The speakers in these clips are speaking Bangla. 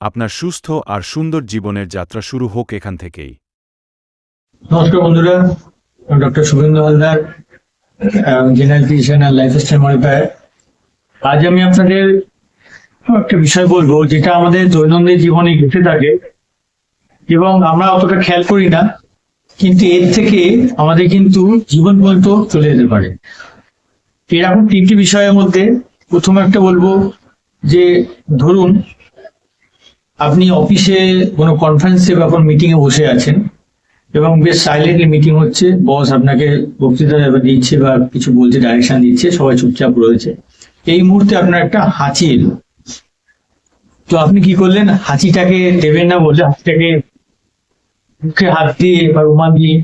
আপনার সুস্থ আর সুন্দর জীবনের যাত্রা শুরু হোক এখান থেকেই। নমস্কার বন্ধুরা doctor Shubhendu Haldar general physician আর লাইফ স্টাইল মডিফায়ার। আজ আমি আপনাদের একটা বিষয় বলব, যেটা আমাদের দৈনন্দিন জীবনে ঘটে থাকে, এবং আমরা অতটা খেয়াল করি না, কিন্তু এর থেকে আমাদের কিন্তু জীবন পর্যন্ত চলে যেতে পারে। এরকম তিনটি বিষয়ের মধ্যে প্রথম একটা বলব যে, ধরুন আপনি অফিসে কোনো কনফারেন্সে বা কোনো মিটিংয়ে বসে আছেন এবং বেশ সাইলেন্টলি মিটিং হচ্ছে বস আপনাকে বক্তৃতা দিচ্ছে বা কিছু বলছে ডাইরেকশন দিচ্ছে, সবাই চুপচাপ রয়েছে। এই মুহূর্তে আপনার একটা হাঁচি এলো। তো আপনি কি করলেন? হাঁচিটাকে দেবেন না বলে হাঁচিটাকে মুখে হাত দিয়ে বা রুমাল দিয়ে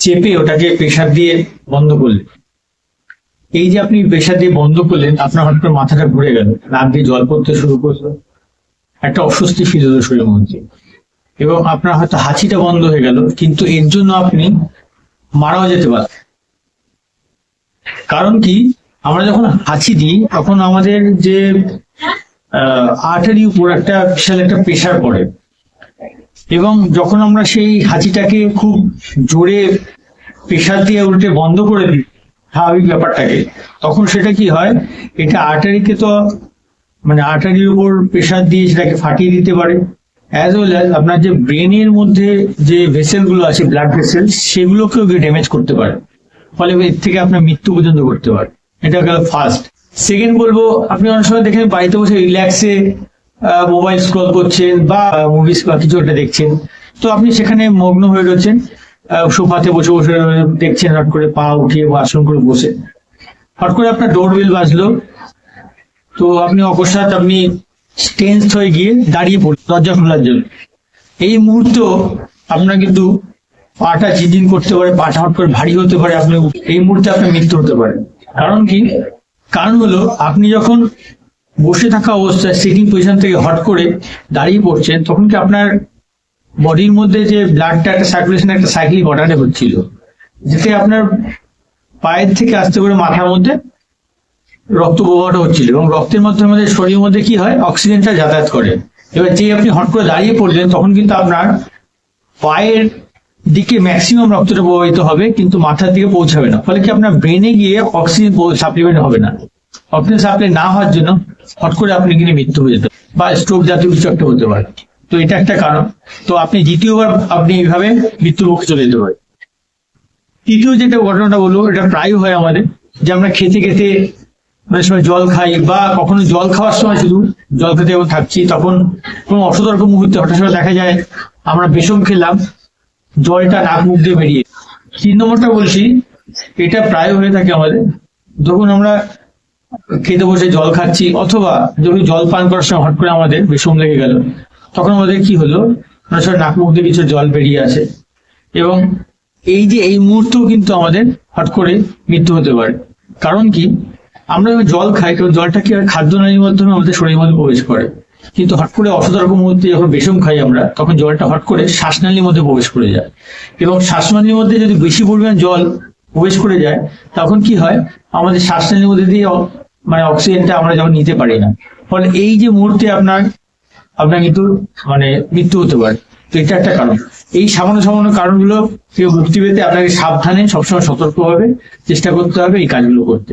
চেপে ওটাকে প্রেশার দিয়ে বন্ধ করলেন। এই যে আপনি প্রেশার দিয়ে বন্ধ করলেন, আপনার হঠাৎ মাথাটা ঘুরে গেল। নাক দিয়ে জল পড়তে শুরু করল। একটা অস্বস্তি ফিল হলো শরীরের মধ্যে। এবং আপনার হয়তো হাঁচিটা বন্ধ হয়ে গেল, কিন্তু এর জন্য আপনি মারাও যেতে পারেন। কারণ কি? আমরা যখন হাঁচি দিই, তখন আমাদের যে আর্টারি উপর একটা বিশাল একটা প্রেশার পড়ে। এবং যখন আমরা সেই হাঁচিটাকে খুব জোরে প্রেশার দিয়ে উল্টে বন্ধ করে দিই, স্বাভাবিক ব্যাপারটাকে, তখন সেটা কি হয়? এটা আর্টারিকে তো মানে আর্টারির উপর প্রেশার দিয়ে সেটাকে ফাটিয়ে দিতে পারে। অ্যাজ ওয়েল অ্যাজ আপনার যে ব্রেনের মধ্যে যে ভেসেলগুলো আছে ব্লাড ভেসেল সেগুলোকেও গিয়ে ড্যামেজ করতে পারে। ফলে এর থেকে আপনার মৃত্যু পর্যন্ত করতে পারে। এটা গেল ফার্স্ট সেকেন্ড বলব, আপনি অনেক সময় দেখেন বাড়িতে বসে রিল্যাক্সে মোবাইল স্ক্রল করছেন বা মুভিস বা কিছু একটা দেখছেন। তো আপনি সেখানে মগ্ন হয়ে রয়েছেন সোফাতে বসে বসে দেখছেন হট করে পা উঠিয়ে আসন করে বসে। হট করে আপনার ডোরবেল বাজলো তো আপনি অকস্মাৎ আপনি টেন্স হয়ে গিয়ে দাঁড়িয়ে পড়লেন, দরজা খোলার জন্য। এই মুহূর্ত আপনার কিন্তু পাটা জিজিন করতে পারে, পাটা হট করে ভারী হতে পারে, আপনি এই মুহূর্তে আপনার মৃত্যু হতে পারে কারণ কি? কারণ হলো, আপনি যখন বসে থাকা অবস্থায় সিটিং পজিশন থেকে হট করে দাঁড়িয়ে পড়ছেন, তখন কি আপনার বডির মধ্যে যে ব্লাডটা একটা সার্কুলেশন একটা সাইক্লিক অর্ডারে হচ্ছিল যেতে আপনার পায়ের থেকে আসতে করে মাথার মধ্যে রক্ত প্রবাহটা হচ্ছিল এবং রক্তের মাধ্যমে আমাদের শরীরের মধ্যে কি হয়? অক্সিজেনটা যাতায়াত করে। এবার যে আপনি হট করে দাঁড়িয়ে পড়লেন, তখন কিন্তু আপনার পায়ের দিকে ম্যাক্সিমাম রক্তটা প্রবাহিত হবে, কিন্তু মাথার দিকে পৌঁছাবে না। ফলে কি আপনার ব্রেনে গিয়ে অক্সিজেন সাপ্লিমেন্ট হবে না। অক্সিজেন সাপ্লাই না হওয়ার জন্য হট করে আপনি কিন্তু মৃত্যু হয়ে যেতে বা স্ট্রোক জাতীয় কিছু একটা হতে পারে। তো এটা একটা কারণ। তো আপনি দ্বিতীয়বার আপনি এইভাবে মৃত্যুর মুখে চলে যেতে পারে তৃতীয় যেটা ঘটনাটা বলব, এটা প্রায় হয় আমাদের যে আমরা খেতে খেতে অনেক সময় জল খাই বা কখনো জল খাওয়ার সময় শুধু জল খেতে যখন থাকছি, তখন কোনো অসতর্ক মুহূর্তে হঠাৎ দেখা যায় আমরা বেসম খেলাম, জলটা নাক মুখ দিয়ে বেরিয়ে তিন নম্বরটা বলছি, এটা প্রায় হয়ে থাকে আমাদের। যখন আমরা খেতে বসে জল খাচ্ছি অথবা যখন জল পান করার সময় হট করে আমাদের বিষম লেগে গেল, তখন আমাদের কি হলো? সময় নাক মুখ দিয়ে কিছু জল বেরিয়ে আসে। এবং এই যে এই মুহূর্তেও কিন্তু আমাদের হট করে মৃত্যু হতে পারে। কারণ কি? আমরা যখন জল খাই তখন জলটা কি হয় খাদ্য নালীর মাধ্যমে আমাদের শরীরের মধ্যে প্রবেশ করে? কিন্তু হট করে অসতর্ক মুহূর্তে যখন বিষম খাই আমরা, তখন জলটা হট করে শ্বাসনালীর মধ্যে প্রবেশ করে যায়। এবং শ্বাসনালীর মধ্যে যদি বেশি পরিমাণ জল প্রবেশ করে যায়, তখন কি হয়? আমাদের শ্বাসনালীর মধ্যে দিয়ে মানে অক্সিজেনটা আমরা যখন নিতে পারি না। ফলে এই যে মুহূর্তে আপনার আপনার কিন্তু মানে মৃত্যু হতে পারে। তো এটা একটা কারণ। এই সামান্য সামান্য কারণগুলো কেউ মুক্তি পেতে আপনাকে সাবধানে সবসময় সতর্কভাবে চেষ্টা করতে হবে এই কাজগুলো করতে।